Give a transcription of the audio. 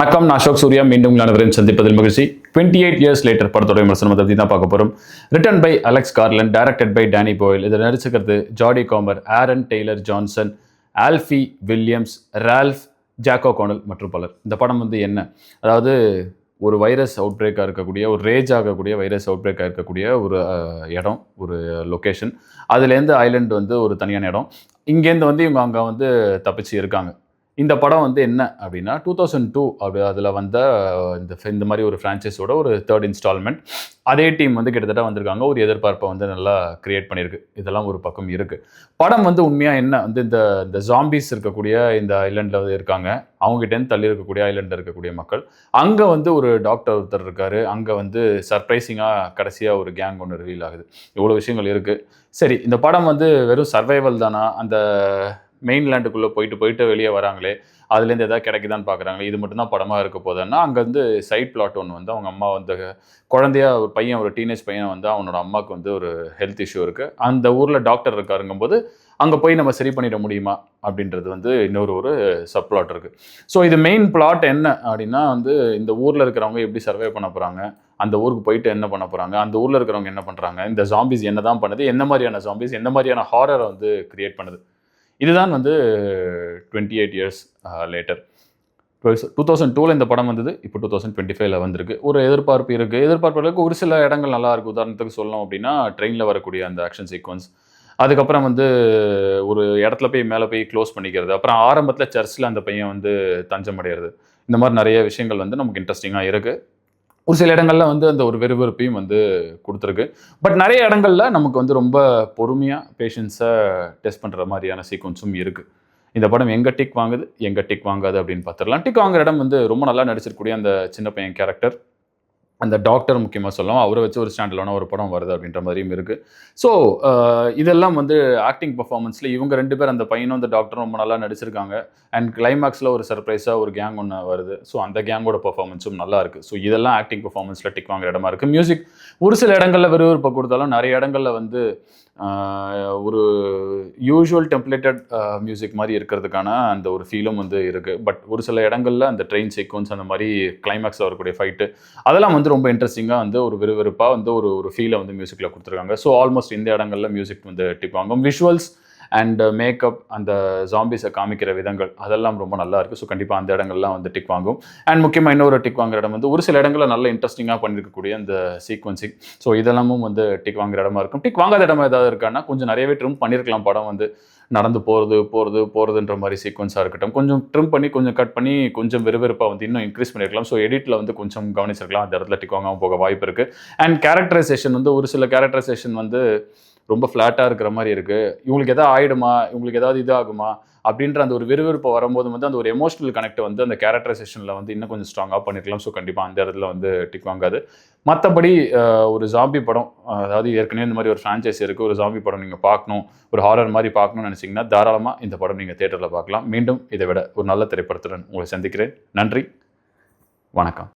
வணக்கம் நான் அசோக் சூர்யா. மீண்டும் உங்களை சந்திப்பதில் மகிழ்ச்சி. டுவெண்ட்டி எயிட் இயர்ஸ் லேட்டர் படத்தோட விமர்சனம் பற்றி தான் பார்க்க போகிறோம் written by Alex Garland directed by Danny Boyle இதில் நடிச்சுக்கிறது Jodie Comer Aaron Taylor Johnson Alfie Williams Ralph Jack O'Connell மற்றும் பலர். இந்த படம் வந்து என்ன? அதாவது ஒரு வைரஸ் அவுட் பிரேக்காக இருக்கக்கூடிய ஒரு ரேஜ் ஆகக்கூடிய வைரஸ் அவுட் பிரேக்காக இருக்கக்கூடிய ஒரு இடம் ஒரு லொக்கேஷன் அதுலேருந்து ஐலண்ட் வந்து ஒரு தனியான இடம். இங்கேருந்து வந்து இவங்க அங்கே வந்து தப்பிச்சு இருக்காங்க. இந்த படம் வந்து என்ன அப்படின்னா டூ தௌசண்ட் டூ அப்படி அதில் வந்த இந்த இந்த மாதிரி ஒரு ஃப்ரான்ச்சைஸோட ஒரு தேர்ட் இன்ஸ்டால்மெண்ட் அதே டீம் வந்து கிட்டத்தட்ட வந்திருக்காங்க. ஒரு எதிர்பார்ப்பை வந்து நல்லா கிரியேட் பண்ணியிருக்கு. இதெல்லாம் ஒரு பக்கம் இருக்குது படம் வந்து உண்மையாக என்ன? வந்து இந்த இந்த ஜாம்பிஸ் இருக்கக்கூடிய இந்த ஐலண்டில் இருக்காங்க. அவங்ககிட்டேருந்து தள்ளி இருக்கக்கூடிய ஐலண்டில் இருக்கக்கூடிய மக்கள். அங்கே வந்து ஒரு டாக்டர் ஒருத்தர் இருக்கார். அங்கே வந்து சர்ப்ரைசிங்காக கடைசியாக ஒரு கேங் ஒன்று ரிவீல் ஆகுது. இவ்வளோ விஷயங்கள் இருக்குது சரி இந்த படம் வந்து வெறும் சர்வைவல் தானா? அந்த மெயின்லேண்டுக்குள்ளே போயிட்டு போயிட்டு வெளியே வராங்களே அதுலேருந்து எதாவது கிடைக்குதான்னு பார்க்குறாங்களே இது மட்டும்தான் படமாக இருக்க போதுன்னா அங்கேருந்து சைட் பிளாட் ஒன்று வந்து அவங்க அம்மா வந்து குழந்தையா ஒரு பையன் ஒரு டீனேஜ் பையன் வந்து அவனோட அம்மாவுக்கு வந்து ஒரு ஹெல்த் இஷ்யூ இருக்குது அந்த ஊரில் டாக்டர் இருக்காருங்கும்போது அங்கே போய் நம்ம சரி பண்ணிட முடியுமா? அப்படின்றது வந்து இன்னொரு ஒரு சப் பிளாட் இருக்குது ஸோ இது மெயின் பிளாட் என்ன அப்படின்னா வந்து இந்த ஊரில் இருக்கிறவங்க எப்படி சர்வே பண்ண போகிறாங்க அந்த ஊருக்கு போயிட்டு என்ன பண்ண போகிறாங்க அந்த ஊரில் இருக்கிறவங்க என்ன பண்ணுறாங்க இந்த ஜாம்பிஸ் என்ன தான் பண்ணுது? என்ன மாதிரியான ஜாம்பிஸ் என்ன மாதிரியான ஹாரரை வந்து க்ரியேட் பண்ணுது? இதுதான் வந்து twenty eight years later two thousand டூவில் இந்த படம் வந்தது இப்போ டூ தௌசண்ட் டுவெண்ட்டி ஃபைவ்ல வந்திருக்கு. ஒரு எதிர்பார்ப்பு இருக்குது எதிர்பார்ப்புகளுக்கு ஒரு சில இடங்கள் நல்லா இருக்குது உதாரணத்துக்கு சொல்லணும் அப்படின்னா ட்ரெயினில் வரக்கூடிய அந்த ஆக்ஷன் சீக்வன்ஸ் அதுக்கப்புறம் வந்து ஒரு இடத்துல போய் மேலே போய் க்ளோஸ் பண்ணிக்கிறது. அப்புறம் ஆரம்பத்தில் சர்ச்சில் அந்த பையன் வந்து தஞ்சம் அடையிறது இந்த மாதிரி நிறைய விஷயங்கள் வந்து நமக்கு இன்ட்ரெஸ்டிங்காக இருக்குது ஒரு சில இடங்கள்ல வந்து அந்த ஒரு வெறுவெறுப்பையும் வந்து கொடுத்துருக்கு. பட் நிறைய இடங்கள்ல நமக்கு வந்து ரொம்ப பொறுமையாக பேஷன்ஸை டெஸ்ட் பண்ணுற மாதிரியான சீக்வன்ஸும் இருக்குது இந்த படம் எங்கே டிக் வாங்குது எங்கே டிக் வாங்காது அப்படின்னு பார்த்துடலாம். டிக் வாங்குற இடம் வந்து ரொம்ப நல்லா நடிச்சிருக்கக்கூடிய அந்த சின்ன பையன் கேரக்டர் அந்த டாக்டர் முக்கியமாக சொல்லலாம் அவரை வச்சு ஒரு ஸ்டாண்டர்டான ஒரு படம் வருது அப்படின்ற மாதிரியும் இருக்குது ஸோ uh, இதெல்லாம் வந்து ஆக்டிங் பர்ஃபார்மன்ஸில் இவங்க ரெண்டு பேர் அந்த பையனும் அந்த டாக்டரும் ரொம்ப நல்லா நடிச்சிருக்காங்க. அண்ட் கிளைமேக்ஸில் ஒரு சர்ப்ரைஸாக ஒரு கேங் ஒன்று வருது. ஸோ அந்த கேங்கோட பர்ஃபார்மன்ஸும் நல்லா இருக்குது ஸோ இதெல்லாம் ஆக்டிங் பர்ஃபார்மன்ஸில் டிக் வாங்குற இடமா இருக்குது மியூசிக் ஒரு சில இடங்களில் விறுவிறுப்பை கொடுத்தாலும் நிறைய இடங்களில் வந்து uh, ஒரு யூஷுவல் டெம்ப்ளேட்டட் மியூசிக் மாதிரி இருக்கிறதுக்கான அந்த ஒரு ஃபீலும் வந்து இருக்குது பட் ஒரு சில இடங்களில் அந்த ட்ரெயின் சீக்வன்ஸ் அந்த மாதிரி கிளைமேக்ஸில் வரக்கூடிய ஃபைட்டு அதெல்லாம் வந்து ரொம்ப இன்ட்ரெஸ்டிங்காக வந்து ஒரு விறுவிறுப்பாக வந்து ஒரு ஒரு ஃபீலை வந்து மியூசிக்கில் கொடுத்துருக்காங்க. ஸோ ஆல்மோஸ்ட் இந்த இடங்களில் மியூசிக் வந்து டிப்பாங்க விஷுவல்ஸ் அண்ட் மேக்கப் அந்த ஜாம்பிஸை காமிக்கிற விதங்கள் அதெல்லாம் ரொம்ப நல்லா இருக்குது ஸோ கண்டிப்பாக அந்த இடங்கள்லாம் வந்து டிக் வாங்கும். அண்ட் முக்கியமாக இன்னொரு டிக் வாங்குற இடம் வந்து ஒரு சில இடங்களில் நல்ல இன்ட்ரெஸ்டிங்காக பண்ணியிருக்கக்கூடிய அந்த சீக்வன்சிங் ஸோ இதெல்லாமும் வந்து டிக் வாங்குற இடமா இருக்கும். டிக் வாங்காத இடமா ஏதாவது இருக்கான்னா கொஞ்சம் நிறையவே ட்ரிம் பண்ணியிருக்கலாம் படம் வந்து நடந்து போகிறது போகிறது போகிறதுன்ற மாதிரி சீக்வன்ஸாக இருக்கட்டும். கொஞ்சம் ட்ரிம் பண்ணி கொஞ்சம் கட் பண்ணி கொஞ்சம் விறுவிறுப்பாக வந்து இன்னும் இன்க்ரீஸ் பண்ணியிருக்கலாம் ஸோ எடிட்டில் வந்து கொஞ்சம் கவனிச்சிருக்கலாம். அந்த இடத்துல டிக் வாங்காமல் போக வாய்ப்பு இருக்குது அண்ட் கேரக்டரைசேஷன் வந்து ஒரு சில கேரக்டரைசேஷன் வந்து ரொம்ப ஃப்ளாட்டாக இருக்கிற மாதிரி இருக்குது இவங்களுக்கு எதாவது ஆயிடுமா? இவங்களுக்கு ஏதாவது இதாகுமா? அப்படின்ற அந்த ஒரு விறுவிறுப்பு வரும்போது வந்து அந்த ஒரு எமோஷனல் கனெக்ட் வந்து அந்த கேரக்டரைசேஷனில் வந்து இன்னும் கொஞ்சம் ஸ்ட்ராங்காக பண்ணிருக்கலாம். ஸோ கண்டிப்பாக அந்த இடத்துல வந்து டிக் வாங்காது. மற்றபடி ஒரு ஜாம்பி படம் அதாவது ஏற்கனவே இந்த மாதிரி ஒரு ஃப்ரான்ச்சைஸ் இருக்குது ஒரு ஜாம்பி படம் நீங்கள் பார்க்கணும். ஒரு ஹாரர் மாதிரி பார்க்கணும்னு நினச்சிங்கன்னா தாராளமாக இந்த படம் நீங்கள் தேட்டரில் பார்க்கலாம். மீண்டும் இதை விட ஒரு நல்ல திரைப்படத்துடன் உங்களை சந்திக்கிறேன். நன்றி. வணக்கம்.